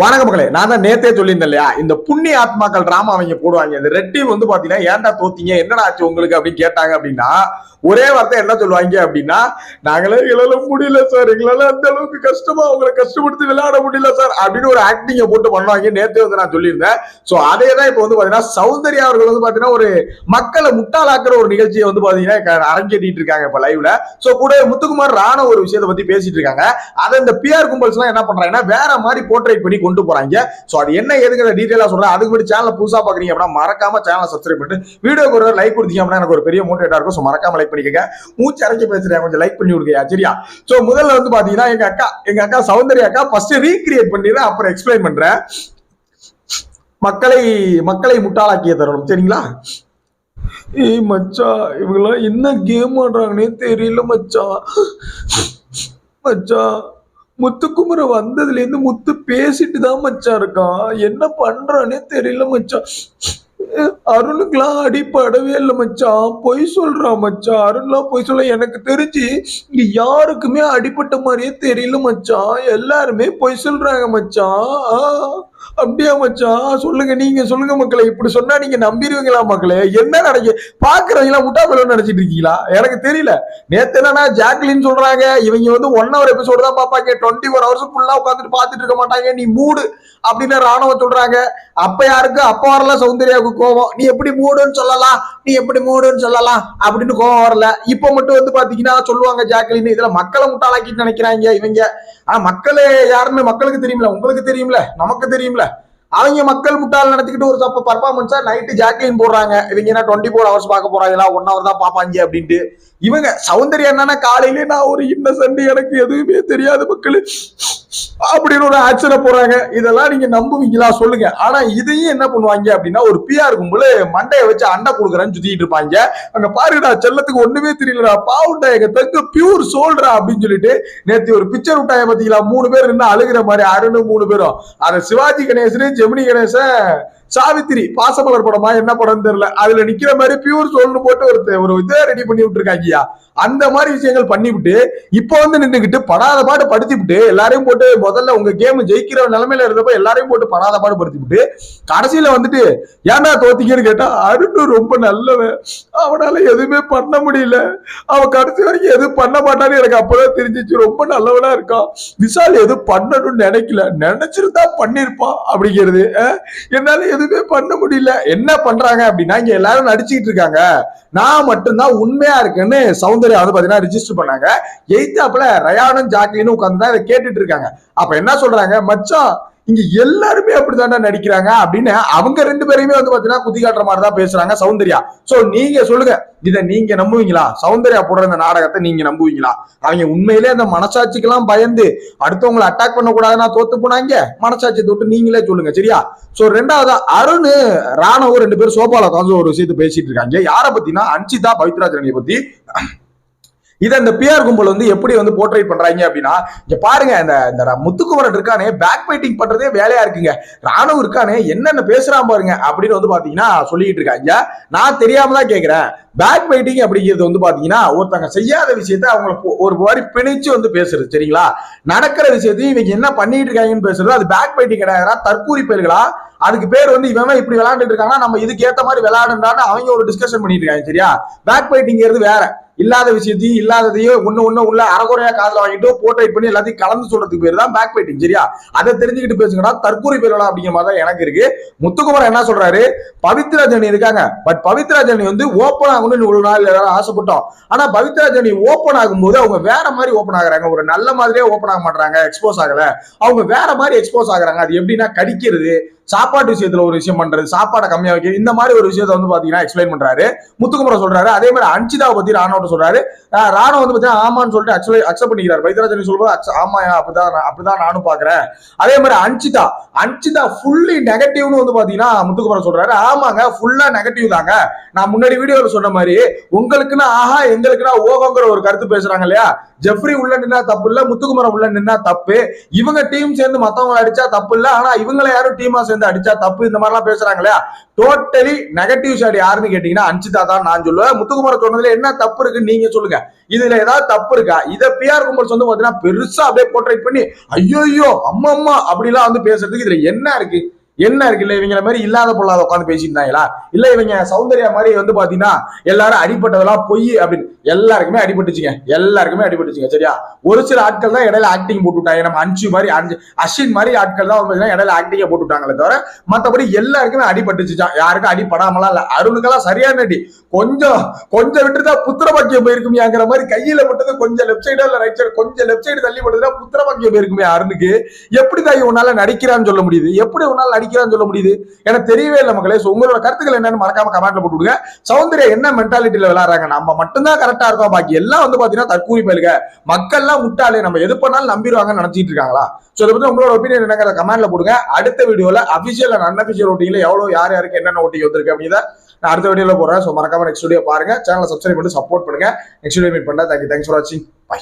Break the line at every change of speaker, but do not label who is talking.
வணக்க மக்களே நான் தான் நேத்தே சொல்லியிருந்தேன் இல்லையா? இந்த புண்ணிய ஆத்மாக்கள் டிராமா அவங்க போடுவாங்க. இந்த ரெட்டி வந்து பாத்தீங்கன்னா ஏன்டா தோத்தீங்க? என்னடா ஆச்சு உங்களுக்கு அப்படின்னு கேட்டாங்க அப்படின்னா ஒரே வார்த்தை என்ன சொல்லுவாங்க அப்படின்னா நாங்களே எங்களால முடியல சார் எங்களால அந்த அளவுக்கு கஷ்டமா உங்களை கஷ்டப்படுத்தி விளையாட முடியல சார் அப்படின்னு ஒரு ஆக்டிங்க போட்டு பண்ணுவாங்க. நேத்தே வந்து நான் சொல்லியிருந்தேன். சோ அதே தான் இப்போ வந்து பாத்தீங்கன்னா சௌந்தர்யா அவர்கள் வந்து பாத்தீங்கன்னா ஒரு மக்களை முட்டாளாக்குற ஒரு நிகழ்ச்சியை வந்து பாத்தீங்கன்னா அரங்கேட்டிட்டு இருக்காங்க இப்ப லைவ்ல சோ கூட முத்துக்குமார் ராண ஒரு விஷயத்தை பத்தி பேசிட்டு இருக்காங்க. அதை இந்த பிஆர் கும்பல்ஸ் எல்லாம் என்ன பண்றாங்கன்னா வேற மாதிரி போர்ட்ரேட் பண்ணி கொண்டு போறாங்க. சோ அது என்ன எதுங்கிற டீடைலா சொல்றேன். அதுக்கு முன்னாடி சேனல் புதுசா பாக்குறீங்க அப்படின்னா மறக்காம சேனல் சப்ஸ்கிரைப் பண்ணிட்டு வீடியோக்கு ஒரு லைக் கொடுத்தீங்க அப்படின்னா எனக்கு ஒரு பெரிய மோட்டிவேட்டா இருக்கும். சோ மறக்காம லைக் பண்ணிக்கங்க. மூச்சு அரைச்சி பேசுறேன். கொஞ்சம் லைக் பண்ணி விடுங்க சரியா? சோ முதல்ல வந்து பாத்தீங்கன்னா எங்க அக்கா எங்க அக்கா சௌந்தர்யா அக்கா ஃபர்ஸ்ட் ரீக்ரியேட் பண்ணிடுறேன் அப்புறம் எக்ஸ்பிளைன் பண்றேன். மக்களை மக்களை முட்டாளாக்கிய தரணும் சரிங்களா? ஏய் மச்சா இவங்களாம் என்ன கேம் ஆடுறாங்கன்னே தெரியல மச்சா. மச்சா முத்துக்குமர வந்ததுல இருந்து முத்து பேசிட்டு தான் மச்சான் இருக்கான். என்ன பண்றானே தெரியல மச்சான். அருணுக்கெல்லாம் அடிப்படவே இல்லை மச்சான். பொய் சொல்றான் மச்சான். அருண்லாம் பொய் சொல்ல எனக்கு தெரிஞ்சு இங்க யாருக்குமே அடிப்பட்ட மாதிரியே தெரியல மச்சான். எல்லாருமே பொய் சொல்றாங்க மச்சான். அப்படியா மச்சான் சொல்லுங்க நீங்க சொல்லுங்க மக்களே. இப்படி சொன்னா நீங்க நம்பிடுவீங்களா மக்களே? என்ன நடக்கு? பாக்குறவங்களா முட்டா பலன் நினைச்சிட்டு இருக்கீங்களா? எனக்கு தெரியல. நேத்து என்னன்னா ஜாக்லின் சொல்றாங்க இவங்க வந்து ஒன் ஹவர் எபிசோடு தான் பாப்பாங்க டுவெண்ட்டி ஃபோர் ஹவர்ஸ் ஃபுல்லா உட்காந்துட்டு பார்த்துட்டு இருக்க மாட்டாங்க. நீ மூடு அப்படின்னு ராணுவ சொல்றாங்க. அப்ப யாருக்கு? அப்ப வரல சௌந்தர்யாவுக்கு கோவம். நீ எப்படி மூடுன்னு சொல்லலாம்? நீ எப்படி மூடுன்னு சொல்லலாம்? அப்படின்னு கோவம் வரல. இப்ப மட்டும் வந்து பாத்தீங்கன்னா சொல்லுவாங்க ஜாக்லின் இதுல மக்களை முட்டாளாக்கிட்டு நினைக்கிறாங்க இவங்க. ஆனா மக்களே யாருன்னு மக்களுக்கு தெரியும்ல. உங்களுக்கு தெரியும்ல. நமக்கு தெரியும்ல. அவங்க மக்கள் முட்டாள் நடத்திக்கிட்டு ஒரு தப்பு பர்ஃபார்மன்ஸா நைட்டு ஜாக்லின் போடுறாங்க. இவங்க என்ன டுவெண்ட்டி ஃபோர் ஹவர்ஸ் பார்க்க போறாங்களா? ஒன் ஹவர் தான் பார்ப்பாங்க அப்படின்ட்டு. இவங்க சௌந்தர்யா என்னன்னா காலையில நான் ஒரு இன்னசென்ட் எனக்கு எதுவுமே தெரியாத மக்கள். அப்படின்னு ஒரு ஆச்சரிய போறாங்க இதெல்லாம் நீங்க நம்புவீங்களா? சொல்லுங்க. ஆனா இதையும் என்ன பண்ணுவாங்க அப்படின்னா ஒரு பிஆர் கும்பல் மண்டையை வச்சு அண்டை கொடுக்குறேன்னு சுத்திட்டு இருப்பாங்க. அங்க பாருடா செல்லத்துக்கு ஒண்ணுமே தெரியலடா. பாவுண்டா எங்க தங்க பியூர் சோல்டா அப்படின்னு சொல்லிட்டு நேத்து ஒரு பிக்சர் விட்டாங்க பாத்தீங்களா? மூணு பேர் நின்று அழுகிற மாதிரி அருண் மூணு பேரும். அத சிவாஜி கணேசன் ஜெமினி கணேசன் சாவித்திரி பாசமலர் படமா என்ன படம் தெரியல. அதுல நிக்கிற மாதிரி பியூர் சோல்னு போட்டு ஒரு ஒரு இதை ரெடி பண்ணி விட்டுருக்காங்கயா அந்த மாதிரி விஷயங்கள் பண்ணிவிட்டு இப்போ வந்து நின்றுகிட்டு படாத பாடு படுத்திவிட்டு எல்லாரையும் போட்டு முதல்ல உங்க கேம் ஜெயிக்கிற நிலைமையில இருந்தப்ப எல்லாரையும் போட்டு படாத பாடு படுத்திவிட்டு கடைசியில வந்துட்டு ஏன்டா தோத்திக்கன்னு கேட்டா அருண் ரொம்ப நல்லவன். அவனால எதுவுமே பண்ண முடியல. அவன் கடைசி வரைக்கும் எதுவும் பண்ண மாட்டான்னு எனக்கு அப்பதான் தெரிஞ்சிச்சு. ரொம்ப நல்லவனா இருக்கான். விஷால் எதுவும் பண்ணணும்னு நினைக்கல. நினைச்சிருந்தா பண்ணிருப்பான். அப்படிங்கிறது என்னால எது எதுவுமே பண்ண முடியல. என்ன பண்றாங்க அப்படின்னா இங்க எல்லாரும் நடிச்சுக்கிட்டு இருக்காங்க. நான் மட்டும்தான் உண்மையா இருக்குன்னு சௌந்தர்யா வந்து பாத்தீங்கன்னா ரிஜிஸ்டர் பண்ணாங்க. எய்த்தாப்புல ரயானும் ஜாக்லினும் உட்காந்து தான் இதை கேட்டுட்டு இருக்காங்க. அப்ப என்ன சொல்றாங்க? மச்சான் இங்க எல்லாருமே அப்படித்தான்டா நடிக்கிறாங்க அப்படின்னு அவங்க ரெண்டு பேரையுமே வந்து பாத்தீங்கன்னா குத்தி காட்டுற மாதிரி தான் பேசுறாங்க சௌந்தர்யா. சோ நீங்க சொல்லுங்க இதை நீங்க நம்புவீங்களா? சௌந்தர்யா போடுற இந்த நாடகத்தை நீங்க நம்புவீங்களா? அவங்க உண்மையிலே அந்த மனசாட்சிக்கெல்லாம் பயந்து அடுத்தவங்களை அட்டாக் பண்ணக்கூடாதுன்னா தோத்து போனாங்க மனசாட்சி தொட்டு நீங்களே சொல்லுங்க சரியா? சோ ரெண்டாவது அருண் ராணவும் ரெண்டு பேரும் சோபால உட்காந்து ஒரு விஷயத்தை பேசிட்டு இருக்காங்க. யார பத்தினா அன்சிதா பவித்ராஜரணியை பத்தி. இதை இந்த பிஆர் கும்பல் வந்து எப்படி வந்து போர்ட்ரேட் பண்றாங்க அப்படின்னா இங்க பாருங்க இந்த இந்த முத்துக்குமரன் இருக்கானே பேக் பைட்டிங் பண்றதே வேலையா இருக்குங்க. ராணுவ இருக்கானே என்னென்ன பேசுறான் பாருங்க அப்படின்னு வந்து பாத்தீங்கன்னா சொல்லிட்டு இருக்காங்க. நான் தெரியாம தான் கேக்குறேன். பேக் பைட்டிங் அப்படிங்கிறது வந்து பாத்தீங்கன்னா ஒருத்தங்க செய்யாத விஷயத்த அவங்கள ஒரு மாதிரி பிணைச்சு வந்து பேசுறது சரிங்களா? நடக்கிற விஷயத்தையும் இவங்க என்ன பண்ணிட்டு இருக்காங்கன்னு பேசுறது அது பேக் பைட்டிங் கிடையாதுடா தற்கூரி பயல்களா அதுக்கு பேர் வந்து இவன் இப்படி விளையாண்டுட்டு இருக்காங்கன்னா நம்ம இதுக்கு ஏத்த மாதிரி விளையாடுறான்னு அவங்க ஒரு டிஸ்கஷன் பண்ணிட்டு இருக்காங்க சரியா? பேக் பைட்டிங்கிறது வேற. இல்லாத விஷயத்தையும் இல்லாததையும் ஒன்னு ஒண்ணு உள்ள அறகுறையா காதுல வாங்கிட்டு போர்ட்ரேட் பண்ணி எல்லாத்தையும் கலந்து சொல்றதுக்கு பேர் தான் பேக் பைட்டிங் சரியா? அதை தெரிஞ்சுக்கிட்டு பேசுங்கடா தற்கூரி பேரலாம் அப்படிங்கிற மாதிரி தான் எனக்கு இருக்கு. முத்துக்குமரன் என்ன சொல்றாரு? பவித்ரா ஜனி இருக்காங்க. பட் பவித்ரா ஜனி வந்து ஓப்பன் ஆகணும்னு இவ்வளவு நாள் எல்லாரும் ஆசைப்பட்டோம். ஆனா பவித்ரா ஜனி ஓப்பன் ஆகும்போது அவங்க வேற மாதிரி ஓப்பன் ஆகுறாங்க. ஒரு நல்ல மாதிரியே ஓப்பன் ஆக மாட்டாங்க எக்ஸ்போஸ் ஆகல. அவங்க வேற மாதிரி எக்ஸ்போஸ் ஆகுறாங்க. அது எப்படின்னா கடிக்கிறது சாப்பாட்டு விஷயத்துல ஒரு விஷயம் பண்றது சாப்பாடை கம்மியா வைக்கிறது இந்த மாதிரி ஒரு விஷயத்த வந்து பாத்தீங்கன்னா எக்ஸ்பிளைன் பண்றாரு. முத்துக்குமரம் சொல்றாரு. அதே மாதிரி அன்சிதாவை பத்தி ராணுவ சொல்றாரு. ஆஹ் ராணுவ வந்து பாத்தீங்கன்னா ஆமான்னு சொல்லிட்டு ஆக்சுவலி அக்செப்ட் பண்ணிக்கிறார். பைத்ராஜனி சொல்லும்போது ஆமா அப்படிதான் அப்படிதான் நானும் பாக்குறேன். அதே மாதிரி அன்சிதா அன்சிதா ஃபுல்லி நெகட்டிவ்னு வந்து பாத்தீங்கன்னா முத்துக்குமரம் சொல்றாரு. ஆமாங்க ஃபுல்லா நெகட்டிவ் தாங்க. நான் முன்னாடி வீடியோல சொன்ன மாதிரி உங்களுக்குன்னா ஆஹா எங்களுக்குன்னா ஓகோங்கிற ஒரு கருத்து பேசுறாங்க இல்லையா? ஜெஃப்ரி உள்ள நின்னா தப்பு இல்ல முத்துக்குமரம் உள்ள நின்னா தப்பு. இவங்க டீம் சேர்ந்து மத்தவங்களை அடிச்சா தப்பு இல்ல ஆனா இவங்கள யாரும் டீமா சேர்ந்து அடிச்சா தப்பு இந்த மாதிரிலாம் பேசுறாங்க இல்லையா? டோட்டலி நெகட்டிவ் ஷாட் யாருன்னு கேட்டீங்கன்னா அன்சிதா தான் நான் சொல்லுவேன். முத்துக்குமரன் சொன்னதுல என்ன தப்பு இருக்கு
நீங்க சொல்லுங்க. இதுல ஏதாவது தப்பு இருக்கா? இத பிஆர் கும்பல்ஸ் வந்து பாத்தீங்கன்னா பெருசா அப்படியே போர்ட்ரேட் பண்ணி ஐயோ ஐயோ அம்மா அம்மா அப்படிலாம் வந்து பேசுறதுக்கு இதுல என்ன இருக்கு? என்ன இருக்கு இல்ல இவங்கள மாதிரி இல்லாத பொல்லாத உட்காந்து பேசியிருந்தாங்களா இல்ல இவங்க சௌந்தர்யா மாதிரி வந்து பாத்தீங்கன்னா எல்லாரும் அடிப்பட்டதெல்லாம் பொய் அப்படின்னு. எல்லாருக்குமே அடிபட்டுச்சுங்க. எல்லாருக்குமே அடிபட்டுச்சுங்க. சரியா? ஒரு சில ஆட்கள் தான் இடையில ஆக்டிங் போட்டு விட்டாங்க நம்ம அஞ்சு மாதிரி அஞ்சு அஸ்வின் மாதிரி ஆட்கள் தான் வந்து இடையில ஆக்டிங்க போட்டு விட்டாங்களே தவிர மத்தபடி எல்லாருக்குமே அடிபட்டுச்சுச்சான் யாருக்கும் அடிப்படாமலாம் இல்ல. அருணுக்கெல்லாம் சரியான அடி கொஞ்சம் கொஞ்சம் விட்டுதான் புத்திரபாக்கியம் போயிருக்குமியாங்கிற மாதிரி கையில போட்டது கொஞ்சம் லெஃப்ட் சைடோ இல்ல ரைட் சைடு கொஞ்சம் லெஃப்ட் சைடு தள்ளி போட்டதுன்னா புத்திரபாக்கியம் போயிருக்குமே அருணுக்கு. எப்படி தான் உன்னால நடிக்கிறான்னு சொல்ல முடியுது? எப்படி உன்னால நடிக்கிறான்னு சொல்ல முடியுது? எனக்கு தெரியவே இல்லை மக்களே. உங்களோட கருத்துக்கள் என்னன்னு மறக்காம கமெண்ட்ல போட்டு விடுங்க. சௌந்தர்யா என்ன மென்டாலிட்டியில விளையாடுறாங்க? நம்ம மட்டும்தான் கரெக்ட் இருக்கோம் பாக்கி எல்லாம் வந்து பாத்தீங்கன்னா தற்கூரி பயிலுங்க. மக்கள்லாம் முட்டாளே நம்ம எது பண்ணாலும் நம்பிடுவாங்கன்னு நினைச்சிட்டு இருக்காங்களா? சோ இதை பத்தி உங்களோட ஒப்பீனியன் என்னங்கிற கமெண்ட்ல போடுங்க. அடுத்த வீடியோல அபிஷியல் அண்ட் அன்அபிஷியல் ஓட்டிங்ல எவ்வளவு யார் யாருக்கு என்னென்ன ஓட்டிங் வந்திருக்கு அப்படிங்கிறத நான் அடுத்த வீடியோல போடுறேன். ஸோ மறக்காம நெக்ஸ்ட் வீடியோ பாருங்க. சேனலை சப்ஸ்கிரைப் பண்ணி சப்போர்ட் பண்ணுங்க. நெக்ஸ்ட் வீடியோ மீட் பண்ணுறேன் தேங்க்யூ தேங்க்ஸ் ஃபார் வாட்சிங் பை